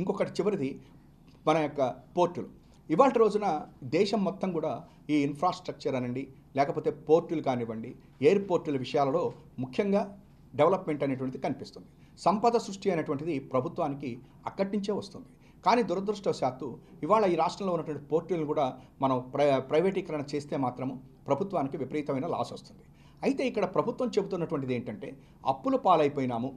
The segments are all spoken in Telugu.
ఇంకొకటి చివరిది మన యొక్క పోర్టులు. ఇవాళ రోజున దేశం మొత్తం కూడా ఈ ఇన్ఫ్రాస్ట్రక్చర్ అనండి లేకపోతే పోర్టులు కానివ్వండి ఎయిర్పోర్టుల విషయాలలో ముఖ్యంగా డెవలప్మెంట్ అనేటువంటిది కనిపిస్తుంది. సంపద సృష్టి అనేటువంటిది ప్రభుత్వానికి అక్కడి నుంచే వస్తుంది. కానీ దురదృష్టవశాత్తు ఇవాళ ఈ రాష్ట్రంలో ఉన్నటువంటి పోర్టులను కూడా మనం ప్ర ప్రైవేటీకరణ చేస్తే మాత్రము ప్రభుత్వానికి విపరీతమైన లాస్ వస్తుంది. అయితే ఇక్కడ ప్రభుత్వం చెబుతున్నటువంటిది ఏంటంటే అప్పుల పాలైపోయినాము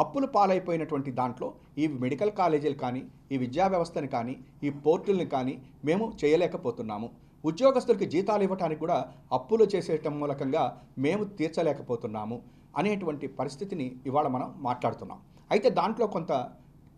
అప్పులు పాలైపోయినటువంటి దాంట్లో ఈ మెడికల్ కాలేజీలు కానీ ఈ విద్యా వ్యవస్థని కానీ ఈ పోర్టుల్ని కానీ మేము చేయలేకపోతున్నాము. ఉద్యోగస్తులకి జీతాలు ఇవ్వటానికి కూడా అప్పులు చేసేయటం మూలకంగా మేము తీర్చలేకపోతున్నాము అనేటువంటి పరిస్థితిని ఇవాళ మనం మాట్లాడుతున్నాం. అయితే దాంట్లో కొంత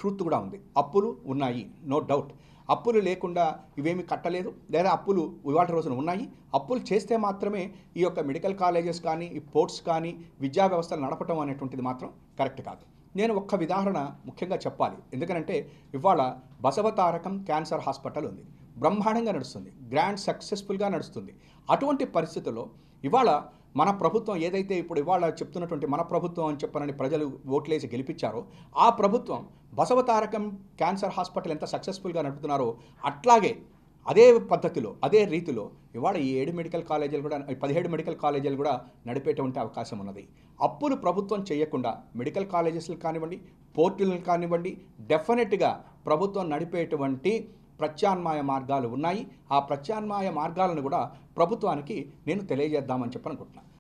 ట్రూత్ కూడా ఉంది. అప్పులు ఉన్నాయి నో డౌట్. అప్పులు లేకుండా ఇవేమి కట్టలేదు. లేదా అప్పులు ఇవాళ రోజున ఉన్నాయి. అప్పులు చేస్తే మాత్రమే ఈ యొక్క మెడికల్ కాలేజెస్ కానీ ఈ పోర్ట్స్ కానీ విద్యా వ్యవస్థలు నడపటం అనేటువంటిది మాత్రం కరెక్ట్ కాదు. నేను ఒక్క ఉదాహరణ ముఖ్యంగా చెప్పాలి. ఎందుకంటే ఇవాళ బసవతారకం క్యాన్సర్ హాస్పిటల్ ఉంది. బ్రహ్మాండంగా నడుస్తుంది. గ్రాండ్ సక్సెస్ఫుల్గా నడుస్తుంది. అటువంటి పరిస్థితుల్లో ఇవాళ మన ప్రభుత్వం ఏదైతే ఇప్పుడు ఇవాళ చెప్తున్నటువంటి మన ప్రభుత్వం అని చెప్పనని ప్రజలు ఓట్లేసి గెలిపించారో ఆ ప్రభుత్వం బసవతారకం క్యాన్సర్ హాస్పిటల్ ఎంత సక్సెస్ఫుల్గా నడుపుతున్నారో అట్లాగే అదే పద్ధతిలో అదే రీతిలో ఇవాళ ఈ ఏడు మెడికల్ కాలేజీలు కూడా పదిహేడు మెడికల్ కాలేజీలు కూడా నడిపేటువంటి అవకాశం ఉన్నది. అప్పులు ప్రభుత్వం చేయకుండా మెడికల్ కాలేజెస్లు కానివ్వండి పోర్టులను కానివ్వండి డెఫినెట్గా ప్రభుత్వం నడిపేటువంటి ప్రత్యామ్నాయ మార్గాలు ఉన్నాయి. ఆ ప్రత్యామ్నాయ మార్గాలను కూడా ప్రభుత్వానికి నేను తెలియజేద్దామని చెప్పనుకుంటున్నాను